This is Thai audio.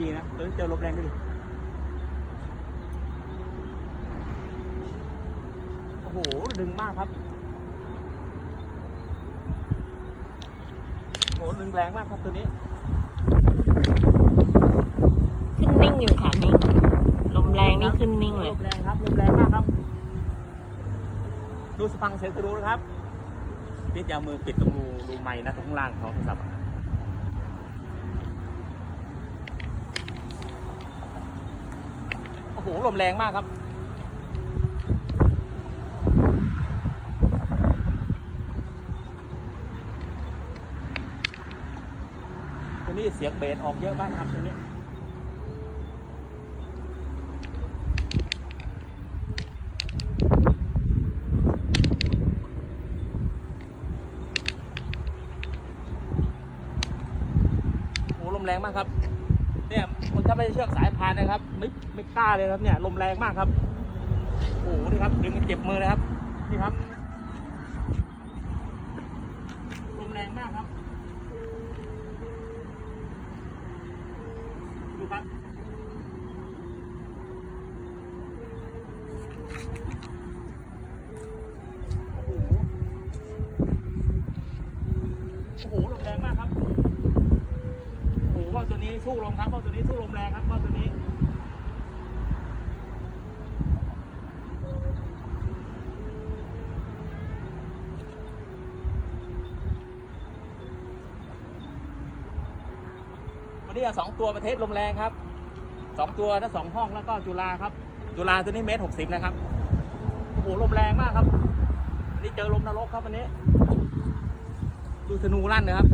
ดีนะตัวนี้เจอลมแรงด้วยดิโอ้โห ดึงมากครับ โอ้โห ดึงแรงมากครับตัวนี้ ขึ้นนิ่งอยู่ค่ะนิ่งลมแรงนี่ขึ้นนิ่งเลย ลมแรงครับ ลมแรงมากครับ ดูสปังเซนต์ดูนะครับพี่จะเอามือปิดตรงรูรูไม้นะตรงข้างล่างของโทรศัพท์อะโอ้โหลมแรงมากครับ ตัวนี้เสียงเบสออกเยอะมากครับตัวนี้โอ้ลมแรงมากครับ เนี่ยคนถ้าไม่เชือกสายพานนะครับ ไม่ไม่กล้าเลยครับเนี่ยลมแรงมากครับโอ้โหนี่ครับดึงเจ็บมือนะครับนี่ครับลมแรงมากครับดูครับ โอ้โห โอ้โห ลมแรงมากครับ โอ้โหว่าตัวนี้ สู้ลมครับว่าตัวนี้สู้ลมแรงครับว่าตัวนี้วันนี้เอาสองตัวประเทศลมแรงครับสองตัวทั้งสองห้องแล้วก็จุฬาครับ จุฬาตัวนี้เมตรหกสิบนะครับโอ้โหลมแรงมากครับวันนี้เจอลมนรกครับวันนี้ ดูธนูลั่นนะครับ